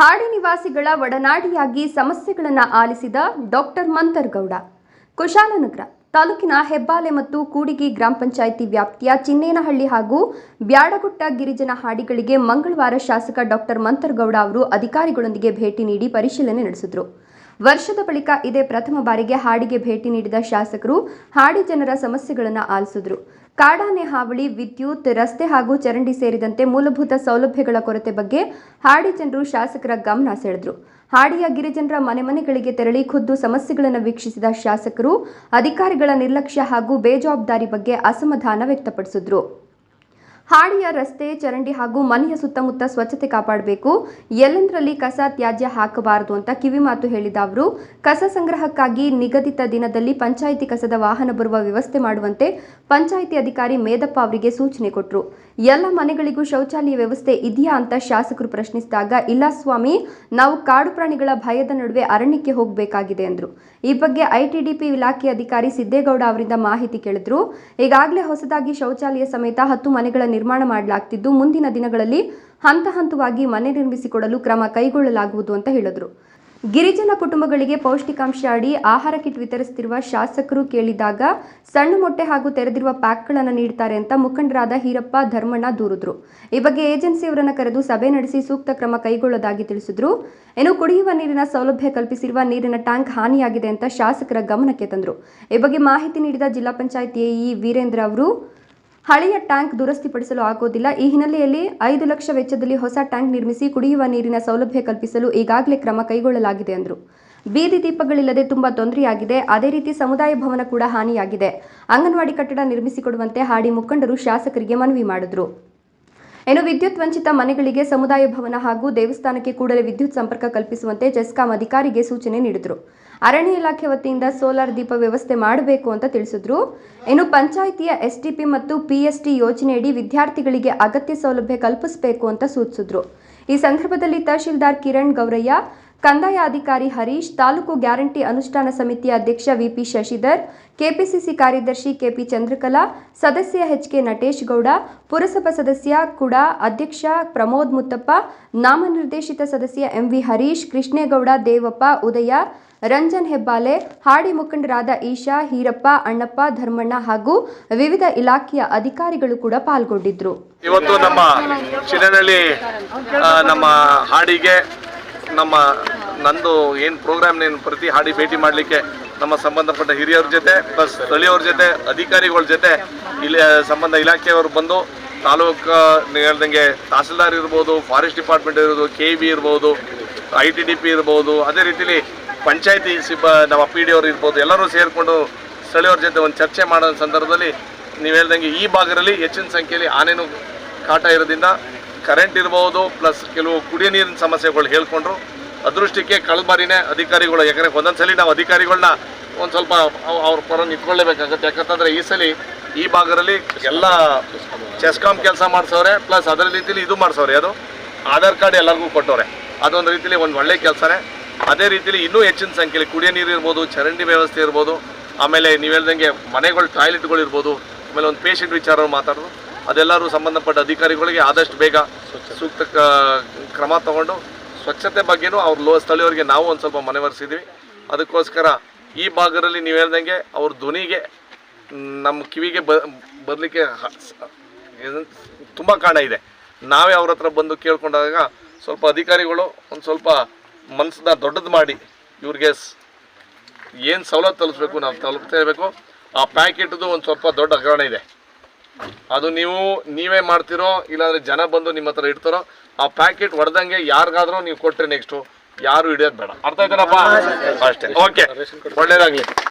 ಹಾಡಿ ನಿವಾಸಿಗಳ ಒಡನಾಡಿಯಾಗಿ ಸಮಸ್ಯೆಗಳನ್ನು ಆಲಿಸಿದ ಡಾಕ್ಟರ್ ಮಂತರ್ಗೌಡ. ಕುಶಾಲನಗರ ತಾಲೂಕಿನ ಹೆಬ್ಬಾಲೆ ಮತ್ತು ಕೂಡಿಗಿ ಗ್ರಾಮ ಪಂಚಾಯಿತಿ ವ್ಯಾಪ್ತಿಯ ಚಿನ್ನೇನಹಳ್ಳಿ ಹಾಗೂ ಬ್ಯಾಡಗುಟ್ಟ ಗಿರಿಜನ ಹಾಡಿಗಳಿಗೆ ಮಂಗಳವಾರ ಶಾಸಕ ಡಾಕ್ಟರ್ ಮಂತರ್ಗೌಡ ಅವರು ಅಧಿಕಾರಿಗಳೊಂದಿಗೆ ಭೇಟಿ ನೀಡಿ ಪರಿಶೀಲನೆ ನಡೆಸಿದರು. ವರ್ಷದ ಬಳಿಕ ಇದೇ ಪ್ರಥಮ ಬಾರಿಗೆ ಹಾಡಿಗೆ ಭೇಟಿ ನೀಡಿದ ಶಾಸಕರು ಹಾಡಿ ಜನರ ಸಮಸ್ಯೆಗಳನ್ನು ಆಲಿಸಿದ್ರು. ಕಾಡಾನೆ ಹಾವಳಿ, ವಿದ್ಯುತ್, ರಸ್ತೆ ಹಾಗೂ ಚರಂಡಿ ಸೇರಿದಂತೆ ಮೂಲಭೂತ ಸೌಲಭ್ಯಗಳ ಕೊರತೆ ಬಗ್ಗೆ ಹಾಡಿ ಜನರು ಶಾಸಕರ ಗಮನ ಸೆಳೆದ್ರು. ಹಾಡಿಯ ಗಿರಿಜನರ ಮನೆ ಮನೆಗಳಿಗೆ ತೆರಳಿ ಖುದ್ದು ಸಮಸ್ಯೆಗಳನ್ನು ವೀಕ್ಷಿಸಿದ ಶಾಸಕರು ಅಧಿಕಾರಿಗಳ ನಿರ್ಲಕ್ಷ್ಯ ಹಾಗೂ ಬೇಜವಾಬ್ದಾರಿ ಬಗ್ಗೆ ಅಸಮಾಧಾನ ವ್ಯಕ್ತಪಡಿಸಿದ್ರು. ಹಾಡಿಯ ರಸ್ತೆ, ಚರಂಡಿ ಹಾಗೂ ಮನೆಯ ಸುತ್ತಮುತ್ತ ಸ್ವಚ್ಛತೆ ಕಾಪಾಡಬೇಕು. ಎಲ್ಲೆಂದರಲ್ಲಿ ಕಸ ತ್ಯಾಜ್ಯ ಹಾಕಬಾರದು ಅಂತ ಕಿವಿಮಾತು ಹೇಳಿದ ಅವರು, ಕಸ ಸಂಗ್ರಹಕ್ಕಾಗಿ ನಿಗದಿತ ದಿನದಲ್ಲಿ ಪಂಚಾಯಿತಿ ಕಸದ ವಾಹನ ಬರುವ ವ್ಯವಸ್ಥೆ ಮಾಡುವಂತೆ ಪಂಚಾಯಿತಿ ಅಧಿಕಾರಿ ಮೇದಪ್ಪ ಅವರಿಗೆ ಸೂಚನೆ ಕೊಟ್ಟರು ಎಲ್ಲ ಮನೆಗಳಿಗೂ ಶೌಚಾಲಯ ವ್ಯವಸ್ಥೆ ಇದೆಯಾ ಅಂತ ಶಾಸಕರು ಪ್ರಶ್ನಿಸಿದಾಗ, ಇಲ್ಲ ಸ್ವಾಮಿ, ನಾವು ಕಾಡು ಪ್ರಾಣಿಗಳ ಭಯದ ನಡುವೆ ಅರಣ್ಯಕ್ಕೆ ಹೋಗಬೇಕಾಗಿದೆ ಎಂದರು ಈ ಬಗ್ಗೆ ಐಟಿಡಿಪಿ ಇಲಾಖೆ ಅಧಿಕಾರಿ ಸಿದ್ದೇಗೌಡ ಅವರಿಂದ ಮಾಹಿತಿ ಕೇಳಿದ್ರು. ಈಗಾಗಲೇ ಹೊಸದಾಗಿ ಶೌಚಾಲಯ ಸಮೇತ ಹತ್ತು ಮನೆಗಳ ನಿರ್ಮಾಣ ಮಾಡಲಾಗ್ತಿದ್ದು, ಮುಂದಿನ ದಿನಗಳಲ್ಲಿ ಹಂತ ಹಂತವಾಗಿ ಮನೆ ನಿರ್ಮಿಸಿಕೊಡಲು ಕ್ರಮ ಕೈಗೊಳ್ಳಲಾಗುವುದು ಅಂತ ಹೇಳಿದರು. ಗಿರಿಜನ ಕುಟುಂಬಗಳಿಗೆ ಪೌಷ್ಟಿಕಾಂಶ ಅಡಿ ಆಹಾರ ಕಿಟ್ ವಿತರಿಸುತ್ತಿರುವ ಶಾಸಕರು ಕೇಳಿದಾಗ, ಸಣ್ಣ ಮೊಟ್ಟೆ ಹಾಗೂ ತೆರೆದಿರುವ ಪ್ಯಾಕ್ಗಳನ್ನು ನೀಡುತ್ತಾರೆ ಅಂತ ಮುಖಂಡರಾದ ಹೀರಪ್ಪ ಧರ್ಮಣ್ಣ ದೂರಿದ್ರು. ಈ ಬಗ್ಗೆ ಏಜೆನ್ಸಿಯವರನ್ನು ಕರೆದು ಸಭೆ ನಡೆಸಿ ಸೂಕ್ತ ಕ್ರಮ ಕೈಗೊಳ್ಳೋದಾಗಿ ತಿಳಿಸಿದ್ರು. ಇನ್ನು ಕುಡಿಯುವ ನೀರಿನ ಸೌಲಭ್ಯ ಕಲ್ಪಿಸಿರುವ ನೀರಿನ ಟ್ಯಾಂಕ್ ಹಾನಿಯಾಗಿದೆ ಅಂತ ಶಾಸಕರ ಗಮನಕ್ಕೆ ತಂದರು. ಈ ಬಗ್ಗೆ ಮಾಹಿತಿ ನೀಡಿದ ಜಿಲ್ಲಾ ಪಂಚಾಯತ್ ಎಇ ವೀರೇಂದ್ರ ಅವರು ಹಳೆಯ ಟ್ಯಾಂಕ್ ದುರಸ್ತಿಪಡಿಸಲು ಆಗೋದಿಲ್ಲ. ಈ ಹಿನ್ನೆಲೆಯಲ್ಲಿ ಐದು ಲಕ್ಷ ವೆಚ್ಚದಲ್ಲಿ ಹೊಸ ಟ್ಯಾಂಕ್ ನಿರ್ಮಿಸಿ ಕುಡಿಯುವ ನೀರಿನ ಸೌಲಭ್ಯ ಕಲ್ಪಿಸಲು ಈಗಾಗಲೇ ಕ್ರಮ ಕೈಗೊಳ್ಳಲಾಗಿದೆ ಎಂದರು ಬೀದಿ ದೀಪಗಳಿಲ್ಲದೆ ತುಂಬಾ ತೊಂದರೆಯಾಗಿದೆ. ಅದೇ ರೀತಿ ಸಮುದಾಯ ಭವನ ಕೂಡ ಹಾನಿಯಾಗಿದೆ. ಅಂಗನವಾಡಿ ಕಟ್ಟಡ ನಿರ್ಮಿಸಿಕೊಡುವಂತೆ ಹಾಡಿ ಮುಖಂಡರು ಶಾಸಕರಿಗೆ ಮನವಿ ಮಾಡಿದ್ರು. ಇನ್ನು ವಿದ್ಯುತ್ ವಂಚಿತ ಮನೆಗಳಿಗೆ ಸಮುದಾಯ ಭವನ ಹಾಗೂ ದೇವಸ್ಥಾನಕ್ಕೆ ಕೂಡಲೇ ವಿದ್ಯುತ್ ಸಂಪರ್ಕ ಕಲ್ಪಿಸುವಂತೆ ಜೆಸ್ಕಾಂ ಅಧಿಕಾರಿಗೆ ಸೂಚನೆ ನೀಡಿದರು. ಅರಣ್ಯ ಇಲಾಖೆ ವತಿಯಿಂದ ಸೋಲಾರ್ ದೀಪ ವ್ಯವಸ್ಥೆ ಮಾಡಬೇಕು ಅಂತ ತಿಳಿಸಿದ್ರು. ಇನ್ನು ಪಂಚಾಯಿತಿಯ ಎಸ್ಟಿಪಿ ಮತ್ತು ಪಿಎಸ್ಟಿ ಯೋಜನೆಯಡಿ ವಿದ್ಯಾರ್ಥಿಗಳಿಗೆ ಅಗತ್ಯ ಸೌಲಭ್ಯ ಕಲ್ಪಿಸಬೇಕು ಅಂತ ಸೂಚಿಸಿದ್ರು. ಈ ಸಂದರ್ಭದಲ್ಲಿ ತಹಶೀಲ್ದಾರ್ ಕಿರಣ್ ಗೌರಯ್ಯ ಕಂದಾಯ ಅಧಿಕಾರಿ ಹರೀಶ್, ತಾಲೂಕು ಗ್ಯಾರಂಟಿ ಅನುಷ್ಠಾನ ಸಮಿತಿಯ ಅಧ್ಯಕ್ಷ ವಿಪಿ ಶಶಿಧರ್, ಕೆಪಿಸಿಸಿ ಕಾರ್ಯದರ್ಶಿ ಕೆಪಿ ಚಂದ್ರಕಲಾ, ಸದಸ್ಯ ಎಚ್ಕೆ ನಟೇಶ್ ಗೌಡ ಪುರಸಭಾ ಸದಸ್ಯ ಕೂಡ ಅಧ್ಯಕ್ಷ ಪ್ರಮೋದ್ ಮುತ್ತಪ್ಪ, ನಾಮನಿರ್ದೇಶಿತ ಸದಸ್ಯ ಎಂವಿ ಹರೀಶ್, ಕೃಷ್ಣೇಗೌಡ, ದೇವಪ್ಪ, ಉದಯ, ರಂಜನ್ ಹೆಬ್ಬಾಲೆ, ಹಾಡಿ ಮುಖಂಡರಾದ ಈಶಾ, ಹೀರಪ್ಪ, ಅಣ್ಣಪ್ಪ, ಧರ್ಮಣ್ಣ ಹಾಗೂ ವಿವಿಧ ಇಲಾಖೆಯ ಅಧಿಕಾರಿಗಳು ಕೂಡ ಪಾಲ್ಗೊಂಡಿದ್ರು. ಇವತ್ತು ನಮ್ಮ ನಮ್ಮ ಹಾಡಿಗೆ ನಮ್ಮ ನಂದು ಏನು ಪ್ರೋಗ್ರಾಮ್ ಏನು ಪ್ರತಿ ಹಾಡಿ ಭೇಟಿ ಮಾಡಲಿಕ್ಕೆ ನಮ್ಮ ಸಂಬಂಧಪಟ್ಟ ಹಿರಿಯರ ಜೊತೆ ಪ್ಲಸ್ ಸ್ಥಳೀಯವ್ರ ಜೊತೆ, ಅಧಿಕಾರಿಗಳ ಜೊತೆ ಇಲ್ಲಿ ಸಂಬಂಧ ಇಲಾಖೆಯವರು ಬಂದು ತಾಲೂಕು ಹೇಳ್ದಂಗೆ ತಹಸೀಲ್ದಾರ್ ಇರ್ಬೋದು ಫಾರೆಸ್ಟ್ ಡಿಪಾರ್ಟ್ಮೆಂಟ್ ಇರ್ಬೋದು ಕೆ ಬಿ ಇರ್ಬೋದು ಐ ಟಿ ಡಿ ಪಿ ಇರ್ಬೋದು, ಅದೇ ರೀತಿಲಿ ಪಂಚಾಯತಿ ಸಿಬ್ಬ, ನಮ್ಮ ಪಿ ಡಿ ಅವ್ರು ಇರ್ಬೋದು, ಎಲ್ಲರೂ ಸೇರಿಕೊಂಡು ಸ್ಥಳೀಯವ್ರ ಜೊತೆ ಒಂದು ಚರ್ಚೆ ಮಾಡೋ ಸಂದರ್ಭದಲ್ಲಿ ನೀವು ಹೇಳ್ದಂಗೆ ಈ ಭಾಗದಲ್ಲಿ ಹೆಚ್ಚಿನ ಸಂಖ್ಯೆಯಲ್ಲಿ ಆನೆನೂ ಕಾಟ ಇರೋದ್ರಿಂದ ಕರೆಂಟ್ ಇರ್ಬೋದು ಪ್ಲಸ್ ಕೆಲವು ಕುಡಿಯೋ ನೀರಿನ ಸಮಸ್ಯೆಗಳು ಹೇಳ್ಕೊಂಡ್ರು. ಅದೃಷ್ಟಕ್ಕೆ ಕಳೆದ ಬಾರಿನೇ ಅಧಿಕಾರಿಗಳು, ಯಾಕಂದರೆ ಒಂದೊಂದ್ಸಲಿ ನಾವು ಅಧಿಕಾರಿಗಳನ್ನ ಒಂದು ಸ್ವಲ್ಪ ಅವ್- ಅವ್ರ ಪರ ನಿಂತ್ಕೊಳ್ಳೇಬೇಕಾಗತ್ತೆ. ಯಾಕಂತಂದರೆ ಈ ಸಲ ಈ ಭಾಗದಲ್ಲಿ ಎಲ್ಲ ಚೆಸ್ಕಾಮ್ ಕೆಲಸ ಮಾಡಿಸೋರೆ ಪ್ಲಸ್ ಅದರ ರೀತಿಲಿ ಇದು ಮಾಡಿಸೋರೆ ಅದು ಆಧಾರ್ ಕಾರ್ಡ್ ಎಲ್ಲರಿಗೂ ಕೊಟ್ಟವ್ರೆ. ಅದೊಂದು ರೀತಿಲಿ ಒಂದು ಒಳ್ಳೆ ಕೆಲಸನೇ. ಅದೇ ರೀತಿಲಿ ಇನ್ನೂ ಹೆಚ್ಚಿನ ಸಂಖ್ಯೆಯಲ್ಲಿ ಕುಡಿಯೋ ನೀರು ಇರ್ಬೋದು, ಚರಂಡಿ ವ್ಯವಸ್ಥೆ ಇರ್ಬೋದು, ಆಮೇಲೆ ನೀವು ಹೇಳ್ದಂಗೆ ಮನೆಗಳು ಟಾಯ್ಲೆಟ್ಗಳು ಇರ್ಬೋದು ಆಮೇಲೆ ಒಂದು ಪೇಷಂಟ್ ವಿಚಾರ ಮಾತಾಡೋದು. ಅದೆಲ್ಲರೂ ಸಂಬಂಧಪಟ್ಟ ಅಧಿಕಾರಿಗಳಿಗೆ ಆದಷ್ಟು ಬೇಗ ಸೂಕ್ತ ಕ- ಕ್ರಮ ತಗೊಂಡು ಸ್ವಚ್ಛತೆ ಬಗ್ಗೆನೂ ಅವ್ರ ಲೋ ಸ್ಥಳೀಯವರಿಗೆ ನಾವು ಒಂದು ಸ್ವಲ್ಪ ಮನವರಿಸಿದ್ವಿ ಅದಕ್ಕೋಸ್ಕರ ಈ ಭಾಗದಲ್ಲಿ ನೀವು ಹೇಳ್ದಂಗೆ ಅವ್ರ ಧ್ವನಿಗೆ ನಮ್ಮ ಕಿವಿಗೆ ಬ ಬರಲಿಕ್ಕೆ ತುಂಬ ಕಾರಣ ಇದೆ. ನಾವೇ ಅವ್ರ ಹತ್ರ ಬಂದು ಕೇಳ್ಕೊಂಡಾಗ ಸ್ವಲ್ಪ ಅಧಿಕಾರಿಗಳು ಒಂದು ಸ್ವಲ್ಪ ಮನಸ್ಸನ್ನ ದೊಡ್ಡದು ಮಾಡಿ ಇವ್ರಿಗೆ ಏನು ಸವಲತ್ತು ತಲುಪಿಸ್ಬೇಕು ನಾವು ತಲುಪ್ತಾ ಇರಬೇಕು ಆ ಪ್ಯಾಕೆಟ್ದು ಒಂದು ಸ್ವಲ್ಪ ದೊಡ್ಡ ಹಗರಣ ಇದೆ. ಅದು ನೀವು ನೀವೇ ಮಾಡ್ತಿರೋ ಇಲ್ಲಾಂದ್ರೆ ಜನ ಬಂದು ನಿಮ್ಮ ಹತ್ರ ಇಡ್ತಾರೋ ಆ ಪ್ಯಾಕೆಟ್ ಹೊಡೆದಂಗೆ ಯಾರಿಗಾದ್ರೂ ನೀವು ಕೊಟ್ರೆ ನೆಕ್ಸ್ಟು ಯಾರು ಹಿಡಿಯೋದು ಬೇಡ. ಅರ್ಥ ಆಯ್ತಾರಪ್ಪ ಅಷ್ಟೇ. ಓಕೆ ಒಳ್ಳೇದಾಗ್ಲಿ.